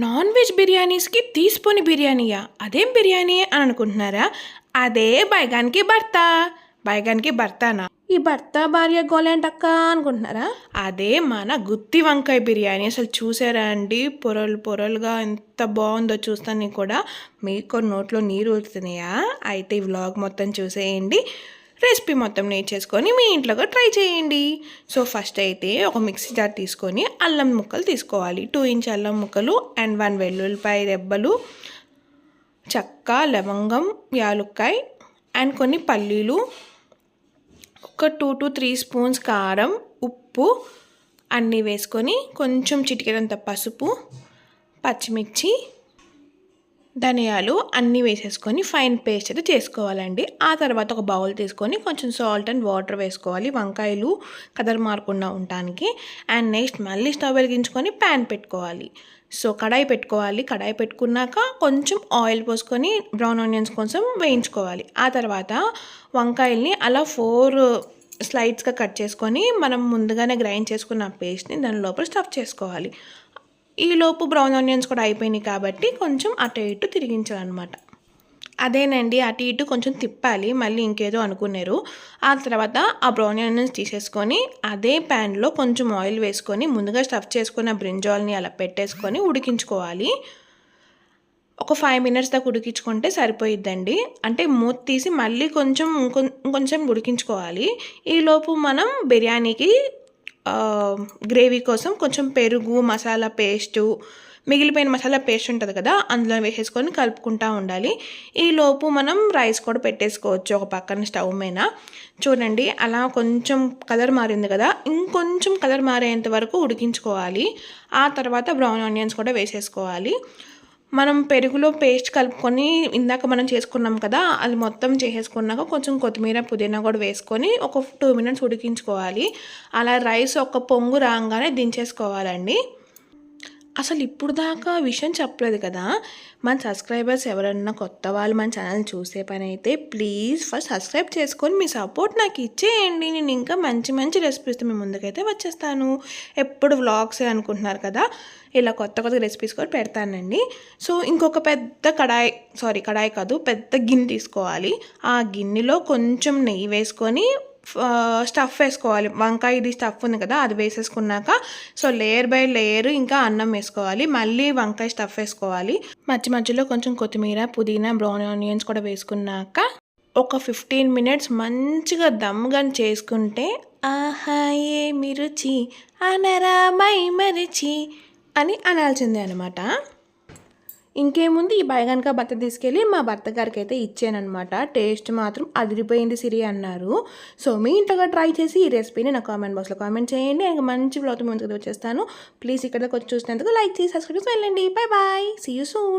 Non veg బిర్యానీస్కి తీసుకొని బిర్యానీయా? అదేం బిర్యానీ అని అనుకుంటున్నారా? అదే బైగానికి భర్త. బైగానికి భర్తనా? ఈ భర్త భార్య గోలేంటక్క అనుకుంటున్నారా? అదే మన గుత్తి వంకాయ బిర్యానీ. అసలు చూసారా అండి? పొరలు పొరలుగా ఎంత బాగుందో చూస్తాను కూడా. మీకు నోట్లో నీరు ఊరుతున్నాయా? అయితే ఈ వ్లాగ్ మొత్తం చూసేయండి. రెసిపీ మొత్తం నేర్చేసుకొని మీ ఇంట్లో కూడా ట్రై చేయండి. సో ఫస్ట్ అయితే ఒక మిక్సీ జార్ తీసుకొని అల్లం ముక్కలు తీసుకోవాలి. టూ ఇంచ్ అల్లం ముక్కలు అండ్ వన్ వెల్లుల్లిపాయ రెబ్బలు చక్క లవంగం యాలుక్కాయ అండ్ కొన్ని పల్లీలు ఒక టూ టు త్రీ స్పూన్స్ కారం ఉప్పు అన్నీ వేసుకొని కొంచెం చిటికెడంత పసుపు పచ్చిమిర్చి ధనియాలు అన్నీ వేసేసుకొని ఫైన్ పేస్ట్ అయితే చేసుకోవాలండి. ఆ తర్వాత ఒక బౌల్ తీసుకొని కొంచెం సాల్ట్ అండ్ వాటర్ వేసుకోవాలి. వంకాయలు కదర్ మారకుండా ఉండటానికి. అండ్ నెక్స్ట్ మళ్ళీ స్టవ్ వెలిగించుకొని ప్యాన్ పెట్టుకోవాలి. సో కడాయి పెట్టుకోవాలి. కడాయి పెట్టుకున్నాక కొంచెం ఆయిల్ పోసుకొని బ్రౌన్ ఆనియన్స్ కోసం వేయించుకోవాలి. ఆ తర్వాత వంకాయల్ని అలా ఫోర్ స్లైడ్స్గా కట్ చేసుకొని మనం ముందుగానే గ్రైండ్ చేసుకున్న పేస్ట్ని దాని లోపల స్టఫ్ చేసుకోవాలి. ఈలోపు బ్రౌన్ ఆనియన్స్ కూడా అయిపోయినాయి కాబట్టి కొంచెం అటు ఇటు తిరిగించాలన్నమాట. అదేనండి అటు ఇటు కొంచెం తిప్పాలి మళ్ళీ ఇంకేదో అనుకున్నారు. ఆ తర్వాత ఆ బ్రౌన్ ఆనియన్స్ తీసేసుకొని అదే ప్యాన్లో కొంచెం ఆయిల్ వేసుకొని ముందుగా స్టఫ్ చేసుకున్న బ్రింజాల్ని అలా పెట్టేసుకొని ఉడికించుకోవాలి. ఒక ఫైవ్ మినిట్స్ దాకా ఉడికించుకుంటే సరిపోయిద్దండి. అంటే మూత తీసి మళ్ళీ కొంచెం ఇంకొంచెం ఉడికించుకోవాలి. ఈలోపు మనం బిర్యానీకి గ్రేవీ కోసం కొంచెం పెరుగు మసాలా పేస్టు మిగిలిపోయిన మసాలా పేస్ట్ ఉంటుంది కదా అందులో వేసేసుకొని కలుపుకుంటూ ఉండాలి. ఈలోపు మనం రైస్ కూడా పెట్టేసుకోవచ్చు ఒక పక్కన స్టవ్ మీద. చూడండి అలా కొంచెం కలర్ మారింది కదా ఇంకొంచెం కలర్ మారేంత వరకు ఉడికించుకోవాలి. ఆ తర్వాత బ్రౌన్ ఆనియన్స్ కూడా వేసేసుకోవాలి. మనం పెరుగులో పేస్ట్ కలుపుకొని ఇందాక మనం చేసుకున్నాం కదా అది మొత్తం చేసేసుకున్నాక కొంచెం కొత్తిమీర పుదీనా కూడా వేసుకొని ఒక టూ మినిట్స్ ఉడికించుకోవాలి. అలా రైస్ ఒక పొంగు రాగానే దించేసుకోవాలండి. అసలు ఇప్పుడు దాకా విషయం చెప్పలేదు కదా. మన సబ్స్క్రైబర్స్ ఎవరన్నా కొత్త వాళ్ళు మన ఛానల్ చూసే పని అయితే ప్లీజ్ ఫస్ట్ సబ్స్క్రైబ్ చేసుకొని మీ సపోర్ట్ నాకు ఇచ్చేయండి. నేను ఇంకా మంచి మంచి రెసిపీస్ మీ ముందుకైతే వచ్చేస్తాను. ఎప్పుడు వ్లాగ్సే అనుకుంటున్నారు కదా ఇలా కొత్త కొత్త రెసిపీస్ కూడా పెడతానండి. సో ఇంకొక పెద్ద కడాయి సారీ కడాయి కాదు పెద్ద గిన్నె తీసుకోవాలి. ఆ గిన్నెలో కొంచెం నెయ్యి వేసుకొని స్టఫ్ వేసుకోవాలి. వంకాయ ఇది స్టఫ్ ఉంది కదా అది వేసేసుకున్నాక సో లేయర్ బై లేయర్ ఇంకా అన్నం వేసుకోవాలి. మళ్ళీ వంకాయ స్టఫ్ వేసుకోవాలి. మధ్య మధ్యలో కొంచెం కొత్తిమీర పుదీనా బ్రౌన్ ఆనియన్స్ కూడా వేసుకున్నాక ఒక ఫిఫ్టీన్ మినిట్స్ మంచిగా దమ్గా చేసుకుంటే ఆహా ఏ రుచి అనరామై మరిచి అని అనాల్సిందే అనమాట ఇంకేముంది? ఈ బయగనక భర్త తీసుకెళ్ళి మా భర్త గారికి అయితే ఇచ్చానమాట టేస్ట్ మాత్రం అదిరిపోయింది సిరి అన్నారు. సో మీ ఇంట్లో ట్రై చేసి ఈ రెసిపీని నా కామెంట్ బాక్స్లో కామెంట్ చేయండి. ఇంకా మంచి బ్లాగ్ ముందుకు వచ్చేస్తాను. ప్లీజ్ ఇక్కడ వచ్చి చూసినందుకు లైక్ చేసి సబ్స్క్రైబ్ వెళ్ళండి. Bye bye. See you soon